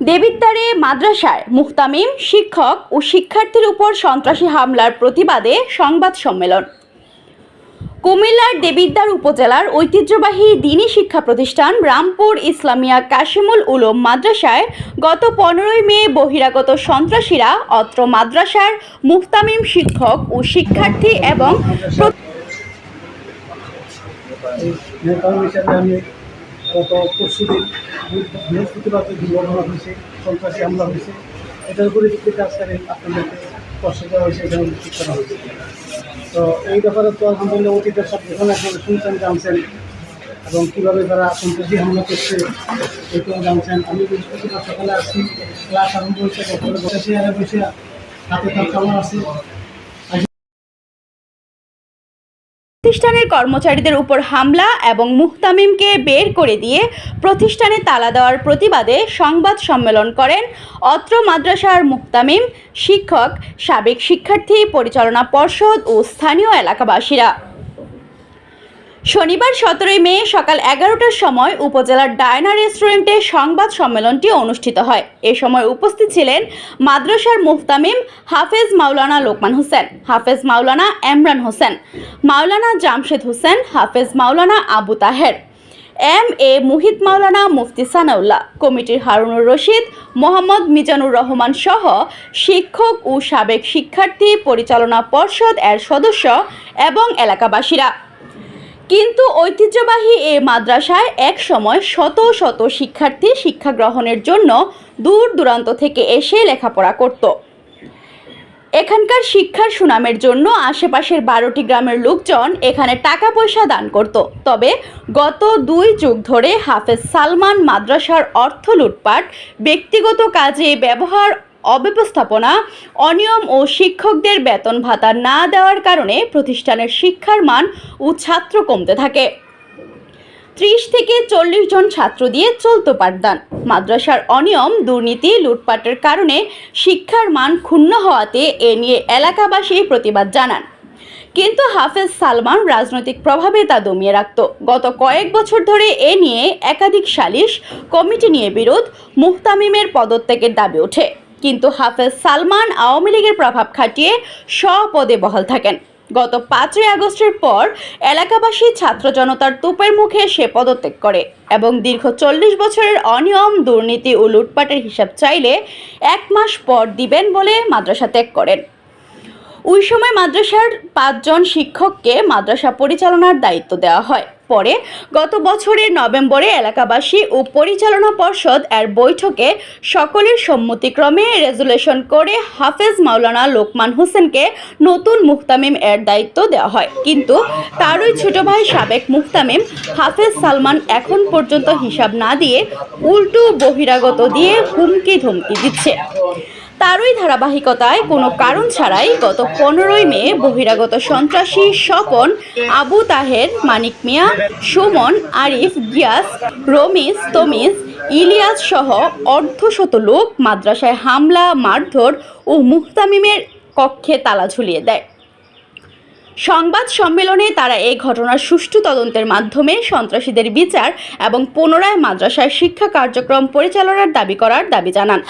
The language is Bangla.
দেবিদ্বারে মাদ্রাসায় মুহতামিম শিক্ষক ও শিক্ষার্থীর উপর সন্ত্রাসী হামলার প্রতিবাদে সংবাদ সম্মেলন। কুমিল্লার দেবিদ্বার উপজেলার ঐতিহ্যবাহী দিনী শিক্ষা প্রতিষ্ঠান রামপুর ইসলামিয়া কাশিমুল উলুম মাদ্রাসায় গত পনেরোই মে বহিরাগত সন্ত্রাসীরা অত্র মাদ্রাসার মুহতামিম শিক্ষক ও শিক্ষার্থী এবং গত পরশু দিন বৃহস্পতিবার যে দুর্ঘটনা হয়েছে, সন্ত্রাসী হামলা হয়েছে। এটার পরিপ্রেক্ষিতে আজকে আমি আপনাদেরকে স্পর্শ করা হয়েছে এখানে উপস্থিত করা হয়েছে। তো এই ব্যাপারে তো আলহামদুলিল্লাহ অতীতের সব ঘটনা আপনারা শুনছেন, জানছেন, এবং কীভাবে তারা সন্ত্রাসী হামলা করছে, এটাও জানছেন। আমি বৃহস্পতিবার সকালে আসছি, ক্লাস আরম্ভ হয়েছে বসে হাতে তার কামড় আছে। প্রতিষ্ঠানের কর্মচারীদের উপর হামলা এবং মুহতামিমকে বের করে দিয়ে প্রতিষ্ঠানে তালা দেওয়ার প্রতিবাদে সংবাদ সম্মেলন করেন অত্র মাদ্রাসার মুহতামিম শিক্ষক, সাবেক শিক্ষার্থী, পরিচালনা পর্ষদ ও স্থানীয় এলাকাবাসীরা। শনিবার সতেরোই মে সকাল এগারোটার সময় উপজেলার ডায়না রেস্টুরেন্টে সংবাদ সম্মেলনটি অনুষ্ঠিত হয়। এ সময় উপস্থিত ছিলেন মাদ্রাসার মুফতামিম হাফেজ মাওলানা লোকমান হোসেন, হাফেজ মাওলানা এমরান হোসেন, মাওলানা জামশেদ হোসেন, হাফেজ মাওলানা আবু তাহের, এম এ মুহিত মাওলানা মুফতি সানাউল্লাহ, কমিটির হারুনুর রশিদ, মোহাম্মদ মিজানুর রহমান সহ শিক্ষক ও সাবেক শিক্ষার্থী, পরিচালনা পর্ষদ এর সদস্য এবং এলাকাবাসীরা। কিন্তু ঐতিহ্যবাহী এ মাদ্রাসায় এক সময় শত শত শিক্ষার্থী শিক্ষা গ্রহণের জন্য দূর দূরান্ত থেকে এসে লেখাপড়া করত। এখানকার শিক্ষার সুনামের জন্য আশেপাশের বারোটি গ্রামের লোকজন এখানে টাকা পয়সা দান করত। তবে গত দুই যুগ ধরে হাফেজ সালমান মাদ্রাসার অর্থ লুটপাট, ব্যক্তিগত কাজে ব্যবহার অব্যবস্থাপনা, অনিয়ম ও শিক্ষকদের বেতন ভাতা না দেওয়ার কারণে প্রতিষ্ঠানের শিক্ষার মান ও ছাত্র কমতে থাকে। ত্রিশ থেকে চল্লিশ জন ছাত্র দিয়ে চলতো পাঠদান। মাদ্রাসার অনিয়ম, দুর্নীতি, লুটপাটের কারণে শিক্ষার মান ক্ষুণ্ণ হওয়াতে এ নিয়ে এলাকাবাসী প্রতিবাদ জানান। কিন্তু হাফেজ সালমান রাজনৈতিক প্রভাবে তা দমিয়ে রাখত। গত কয়েক বছর ধরে এ নিয়ে একাধিক সালিশ কমিটি নিয়ে বিরোধ, মুহতামিমের পদত্যাগের দাবি ওঠে। কিন্তু হাফেজ সালমান আওয়ামী লীগের প্রভাব খাটিয়ে স্বপদে বহাল থাকেন। গত পাঁচই আগস্টের পর এলাকাবাসী ছাত্র জনতার তোপের মুখে সে পদত্যাগ করে এবং দীর্ঘ চল্লিশ বছরের অনিয়ম, দুর্নীতি ও লুটপাটের হিসাব চাইলে এক মাস পর দিবেন বলে মাদ্রাসা ত্যাগ করেন। ওই সময় মাদ্রাসার পাঁচজন শিক্ষককে মাদ্রাসা পরিচালনার দায়িত্ব দেওয়া হয়। পরে গত বছরের নভেম্বরে এলাকাবাসী ও পরিচালনা পর্ষদ এর বৈঠকে সকলের সম্মতিক্রমে রেজুলেশন করে হাফেজ মাওলানা লোকমান হোসেনকে নতুন মুহতামিম এর দায়িত্ব দেওয়া হয়। কিন্তু তারই ছোট ভাই সাবেক মুহতামিম হাফেজ সালমান এখন পর্যন্ত হিসাব না দিয়ে উল্টো বহিরাগত দিয়ে হুমকি ধমকি দিচ্ছে। তারই ধারাবাহিকতায় কোনো কারণ ছাড়াই গত পনেরোই মে বহিরাগত সন্ত্রাসী স্বপন আবু তাহের, মানিক মিয়া, সুমন, আরিফ, গিয়াস, রমিজ, তমিজ, ইলিয়াস সহ অর্ধশত লোক মাদ্রাসায় হামলা, মারধর ও মুহতামিমের কক্ষে তালা ঝুলিয়ে দেয়। সংবাদ সম্মেলনে তারা এই ঘটনার সুষ্ঠু তদন্তের মাধ্যমে সন্ত্রাসীদের বিচার এবং পুনরায় মাদ্রাসায় শিক্ষা কার্যক্রম পরিচালনার দাবি করার দাবি জানান।